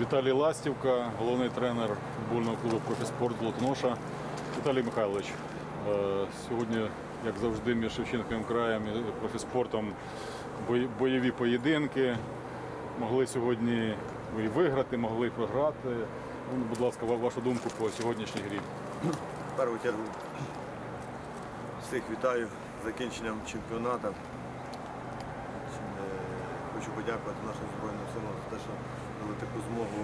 Віталій Ластівка, головний тренер футбольного клубу «Профіспорт» Золотоноша. Віталій Михайлович, е, сьогодні, як завжди, між Шевченковим краєм і профіспортом бойові поєдинки. Могли сьогодні і виграти, могли і програти. Ну, будь ласка, вашу думку по сьогоднішній грі. В першу всіх вітаю з закінченням чемпіонату. Хочу подякувати нашим Збройним силам за те, що дали таку змогу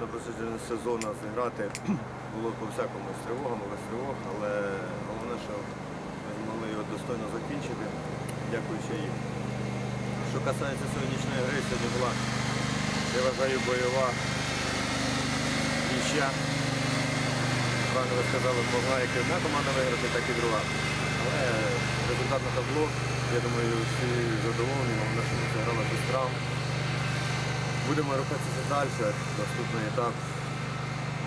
на протягом сезону зіграти. Було по всякому з тривогами, без тривог, але головне, що ми змогли його достойно закінчити, дякуючи їм. Що касається сьогоднішньої гри, сьогодні була, я вважаю, бойова нічя правильно ви сказали, могла як і одна команда виграти, так і друга. Але результат на табло, я думаю, всі задоволені, головне, що ми зіграли без травм. Будемо рухатися далі. Наступний етап,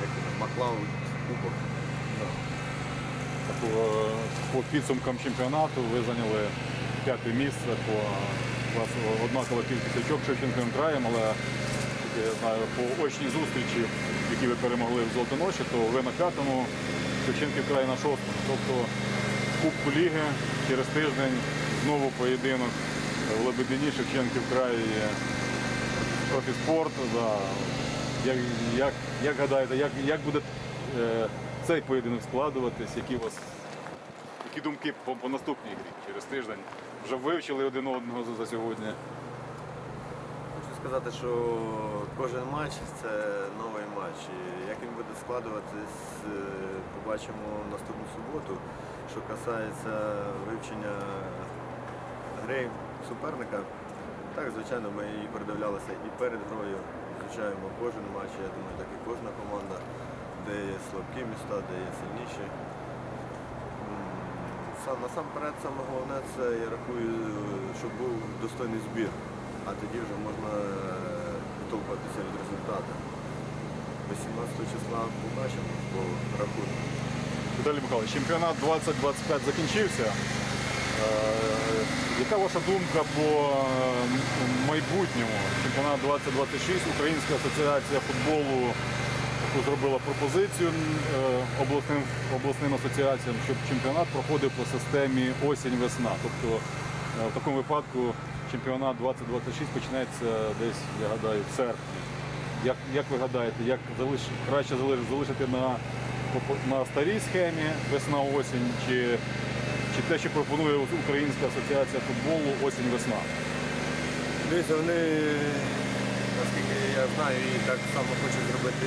як він, Маклауд, Кубок. По, по підсумкам чемпіонату ви зайняли п'яте місце. По, у вас однакова кількість очок з Шевченковим краєм, але я знаю, по очній зустрічі, які ви перемогли в Золотоноші, то ви на п'ятому, Шевченків край на шостому. Тобто Кубку Ліги через тиждень знову поєдинок в Лебедині, Шевченків край, профіспорт. Да. Як, як, як гадаєте, як, як буде е, цей поєдинок складуватись, які у вас які думки по, по наступній грі через тиждень? Вже вивчили один одного за, за сьогодні. Хочу сказати, що кожен матч це новий матч. Як він буде складуватись, е, побачимо наступну суботу. Що касається вивчення гри суперника, так, звичайно, ми і передивлялися і перед грою. Звичаємо кожен матч, я думаю, так і кожна команда, де є слабкі міста, де є сильніші. Сам, насамперед, саме головне це я рахую, щоб був достойний збір, а тоді вже можна е, відтолкуватися від результату. 18 числа побачимо по рахунку. Віталій Михайлович, чемпіонат 2025 закінчився. Е, яка ваша думка по е, майбутньому? Чемпіонат 2026, Українська асоціація футболу зробила пропозицію е, обласним, обласним асоціаціям, щоб чемпіонат проходив по системі осінь-весна. Тобто в такому випадку чемпіонат 2026 почнеться десь, я гадаю, в серпні. Як, як ви гадаєте, як залиш, краще залишити на, на старій схемі весна-осінь, чи, чи те, що пропонує Українська асоціація футболу осінь-весна? Дивіться, вони, наскільки я знаю, і так само хочуть зробити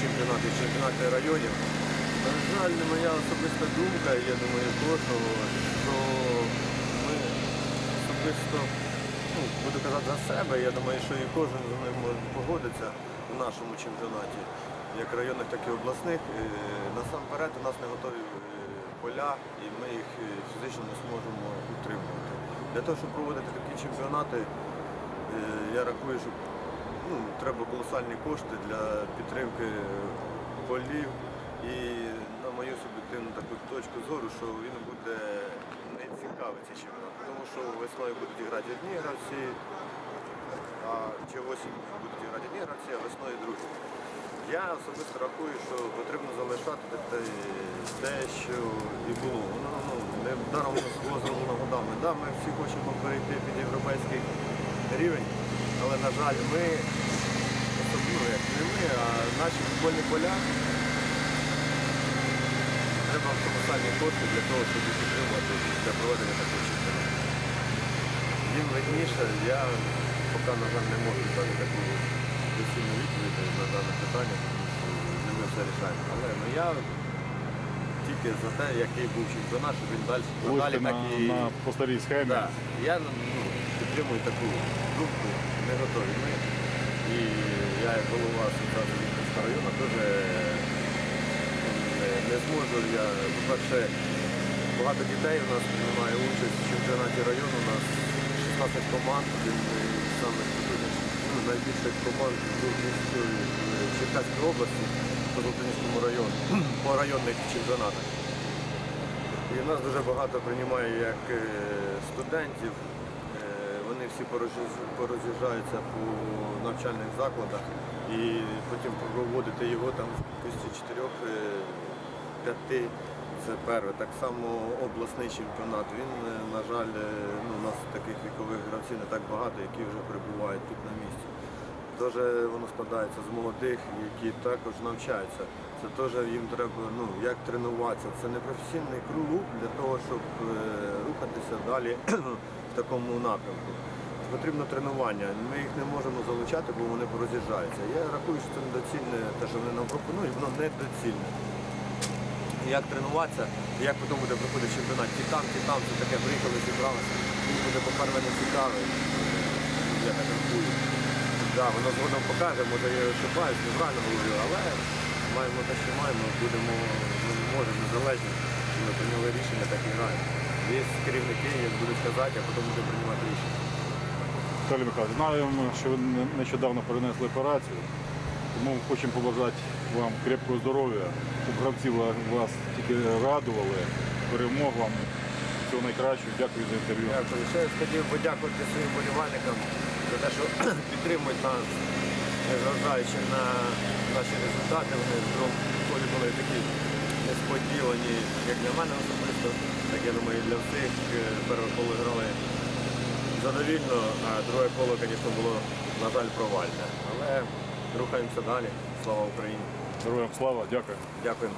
чемпіонати, чемпіонати районів. На жаль, не моя особиста думка, я думаю, кожного, що ми особисто, ну, буду казати за себе, я думаю, що і кожен з них може погодитися в нашому чемпіонаті, як районних, так і обласних. Е, Насамперед у нас не готові е, поля і ми їх е, фізично не зможемо утримувати. Для того, щоб проводити такі чемпіонати, Я рахую, що ну, треба колосальні кошти для підтримки полів. І на мою суб'єктивну таку точку зору, що він буде не цікавий цей чемпіонат, тому що весною будуть грати одні гравці, а чи осінь будуть грати одні гравці, а весною другі. Я особисто рахую, що потрібно залишати те, що і було. Воно ну, не даром було зроблено годами. Да, ми всі хочемо перейти під європейський рівень, але, на жаль, ми, особливо як не ми, а наші футбольні поля треба колосальні кошти для того, щоб підтримувати для проведення такого чемпіонату. Їм видніше, я поки, на жаль, не можу дати таку доцільну відповідь на дане питання, тому що не ми все рішаємо. Але ну, я тільки за те, який був чемпіонат, щоб він далі, Будете так і... на, по старій схемі. Да. Я ну, підтримую таку думку, не готові ми. І я як голова асоціації Вінницького району теж ну, не, не зможу. Я, по-перше, багато дітей у нас приймає участь в чемпіонаті району. У нас 16 команд, один із самих найбільших команд в е, Черкаської області по Золотоніському району, по районних чемпіонатах. І нас дуже багато приймає як е, студентів. Е, Вони всі пороз'їж- пороз'їжджаються по навчальних закладах. і потім проводити його там в кількості чотирьох, е, п'яти. Це перше. Так само обласний чемпіонат. Він, на жаль, ну, у нас таких вікових гравців не так багато, які вже перебувають тут на місці. Теж воно складається з молодих, які також навчаються. Це теж їм треба ну, як тренуватися. Це не професійний клуб для того, щоб е, рухатися далі в такому напрямку. Потрібно тренування. Ми їх не можемо залучати, бо вони пороз'їжджаються. Я рахую, що це недоцільне, те, що вони нам пропонують, воно недоцільне. Як тренуватися, як потім буде проходити чемпіонат. Ті там, ті там, це таке приїхали, зібралися. Мені буде, по-перше, не цікаво. Я так рахую. Да, воно згодом покаже, може я ошибаюсь, неправильно говорю, але маємо те, що маємо, будемо, ми не можемо незалежні. Ми прийняли рішення, так і граємо. Є керівники, як будуть казати, а потім будемо приймати рішення. Віталій Михайлович, знаємо, що ви нещодавно перенесли операцію. Тому хочемо побажати вам крепкого здоров'я, щоб гравці вас тільки радували. Перемог вам. Всього найкращого. Дякую за інтерв'ю. Дякую. Ще хотів подякувати своїм болівальникам за те, що підтримують нас, незважаючи на наші результати. Вони другому були такі несподівані, як для мене особисто, так я думаю, і для всіх. Е, Перше коло грали задовільно, а друге коло, звісно, було, на жаль, провальне. Але рухаємося далі. Слава Україні! Героям слава, дякую. Дякуємо.